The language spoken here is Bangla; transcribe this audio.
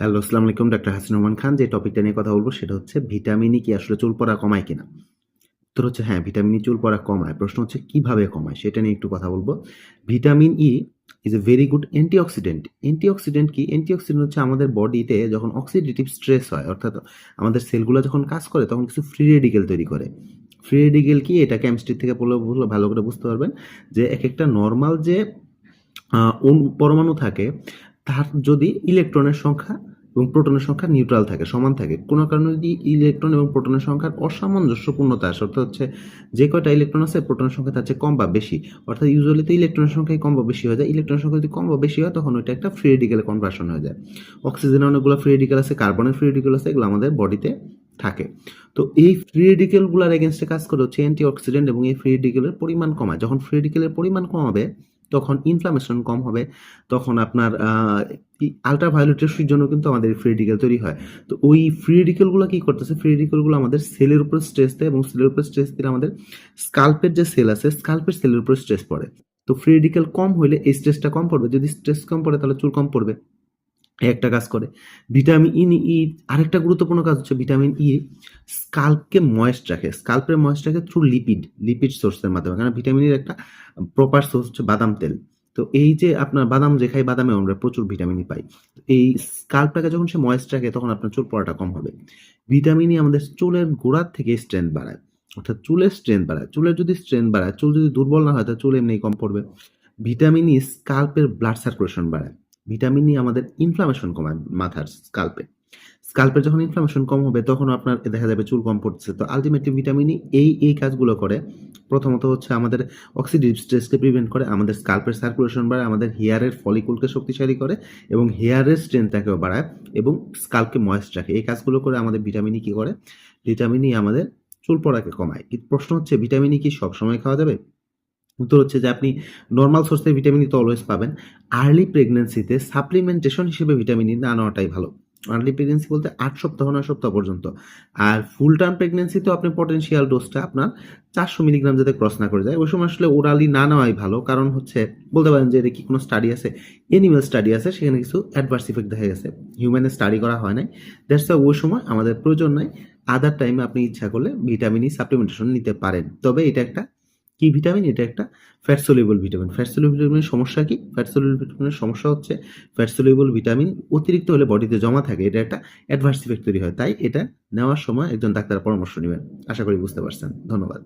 হ্যালো, আসসালামু আলাইকুম। ডাক্তার হাসান রহমান খান। যে টপিকটা নিয়ে কথা বলব সেটা হচ্ছে ভিটামিন ই কি আসলে চুল পড়া কমায় কিনা? উত্তর হচ্ছে হ্যাঁ, ভিটামিন ই চুল পড়া কমায়। প্রশ্ন হচ্ছে কীভাবে কমায়? সেটা নিয়ে একটু কথা বলব vitamin E is a very good antioxidant. Antioxidant কি? অ্যান্টিঅক্সিডেন্ট হচ্ছে আমাদের বডিতে যখন অক্সিডেটিভ স্ট্রেস হয় অর্থাৎ আমাদের সেলগুলো যখন কাজ করে তখন কিছু ফ্রি রেডিকেল তৈরি করে। ফ্রি রেডিকেল কি? এটা কেমিস্ট্রি থেকে বুঝলে ভালো করে বুঝতে পারবেন যে এক একটা নর্মাল যে পরমাণু থাকে তার যদি ইলেকট্রনের সংখ্যা এবং প্রোটনের সংখ্যা নিউট্রাল থাকে, সমান থাকে। কোনো কারণে যদি ইলেকট্রন এবং প্রোটনের সংখ্যার অসামঞ্জস্যপূর্ণতা আসে অর্থাৎ হচ্ছে যে কয়টা ইলেকট্রন আছে প্রোটনের সংখ্যা তার চেয়ে কম বা বেশি। অর্থাৎ ইউজুয়ালি তো ইলেকট্রনের সংখ্যাই কম বা বেশি হয়ে যায়। ইলেকট্রনের সংখ্যা যদি কম বা বেশি হয় তখন ওইটা একটা ফ্রি রেডিক্যালে কনভার্সন হয়ে যায়। অক্সিজেনের অনেকগুলো ফ্রি রেডিক্যাল আছে, কার্বনের ফ্রি রেডিক্যাল আছে এগুলো আমাদের বডিতে থাকে। তো এই ফ্রি রেডিক্যালগুলার এগেইনস্ট এ কাজ করে হচ্ছে অ্যান্টিঅক্সিডেন্ট এবং এই ফ্রি রেডিক্যালের পরিমাণ কমায়। যখন ফ্রি রেডিক্যালের পরিমাণ কমাবে তখন ইনফ্লামেশন কম হবে। তখন আপনার আলট্রাভায়োলেট রশ্মির জন্য কিন্তু আমাদের ফ্রি রেডিকেল তৈরি হয়। তো ওই ফ্রি রেডিকেলগুলো কী করতেছে? ফ্রি রেডিকেলগুলো আমাদের সেলের উপর স্ট্রেস দেয় এবং সেলের উপর স্ট্রেস দিলে আমাদের স্কাল্পের যে সেল আছে, স্কাল্পের সেলের উপর স্ট্রেস পড়ে। তো ফ্রি রেডিকেল কম হলে এই স্ট্রেসটা কম পড়বে। যদি স্ট্রেস কম পড়ে তাহলে চুল কম পড়বে। একটা কাজ করে। ভিটামিন ইন ই আরেকটা গুরুত্বপূর্ণ কাজ হচ্ছে ভিটামিন ই স্কাল্পকে ময়েস্ট রাখে। স্কাল্পের ময়েস্ট রাখে থ্রু লিপিড, লিপিড সোর্সের মাধ্যমে। কারণ ভিটামিনের একটা প্রপার সোর্স হচ্ছে বাদাম তেল। তো এই যে আপনার বাদাম যে খাই বাদামে আমরা প্রচুর ভিটামিন ই পাই। এই স্কাল্পটাকে যখন সে ময়েস্ট রাখে তখন আপনার চুল পড়াটা কম হবে। ভিটামিন ই আমাদের চুলের গোড়ার থেকে স্ট্রেংথ বাড়ায়। অর্থাৎ চুলের স্ট্রেংথ বাড়ায়। চুলের যদি স্ট্রেংথ বাড়ায়, চুল যদি দুর্বল না হয় তাহলে চুল এমনিই কম পড়বে। ভিটামিন ই স্কাল্পের ব্লাড সার্কুলেশন বাড়ায়। ভিটামিন ই আমাদের ইনফ্লামেশন কমায় মাথার স্কাল্পে। স্কাল্পের যখন ইনফ্লামেশন কম হবে তখন আপনার দেখা যাবে চুল কম পড়তেছে। তো আলটিমেটলি ভিটামিন ই এই, এই কাজগুলো করে। প্রথমত হচ্ছে আমাদের অক্সিডেটিভ স্ট্রেসকে প্রিভেন্ট করে, আমাদের স্কাল্পের সার্কুলেশন বাড়ায়, আমাদের হেয়ারের ফলিকুলকে শক্তিশালী করে এবং হেয়ারের স্ট্রেংথটাকেও বাড়ায় এবং স্কাল্পকে ময়েস্ট রাখে। এই কাজগুলো করে আমাদের ভিটামিন ই কি করে? ভিটামিন ই আমাদের চুল পড়াকে কমায়। কিন্তু প্রশ্ন হচ্ছে ভিটামিন ই কি সবসময় খাওয়া যাবে? উত্তর হচ্ছে যে আপনি নর্মাল সোর্স এর ভিটামিন ই তো অলওয়েজ পাবেন। আর্লি প্রেগন্যান্সিতে সাপ্লিমেন্টেশন হিসেবে ভিটামিন ই না নেওয়াটাই ভালো। আর্লি প্রেগনেন্সি বলতে আট সপ্তাহ, নয় সপ্তাহ পর্যন্ত। আর ফুল টার্ম প্রেগন্যান্সিতেও আপনি পটেনশিয়াল ডোজটা আপনার ৪০০ মিলিগ্রাম যাতে ক্রস না করে যায়। ওই সময় আসলে ওরালি না নেওয়াই ভালো। কারণ হচ্ছে বলতে পারেন যে এটা কি কোনো স্টাডি আছে? অ্যানিমাল স্টাডি আছে সেখানে কিছু অ্যাডভার্স ইফেক্ট দেখা গেছে। হিউম্যানে স্টাডি করা হয় নাই। দ্যাটস ওই সময় আমাদের প্রয়োজন নাই। আদার টাইমে আপনি ইচ্ছা করলে ভিটামিন ই সাপ্লিমেন্টেশন নিতে পারেন। তবে এটা একটা কি ভিটামিন? এটা একটা fat soluble vitamin. Fat soluble ভিটামিনের সমস্যা কি? ফ্যাট সলিউবল ভিটামিনের সমস্যা হচ্ছে ফ্যাট সলিউবল ভিটামিন অতিরিক্ত হলে বডিতে জমা থাকে। এটা একটা অ্যাডভার্স ইফেক্ট তৈরি হয়। তাই এটা নেওয়ার সময় একজন ডাক্তার পরামর্শ নেবেন আশা করি বুঝতে পারছেন। ধন্যবাদ।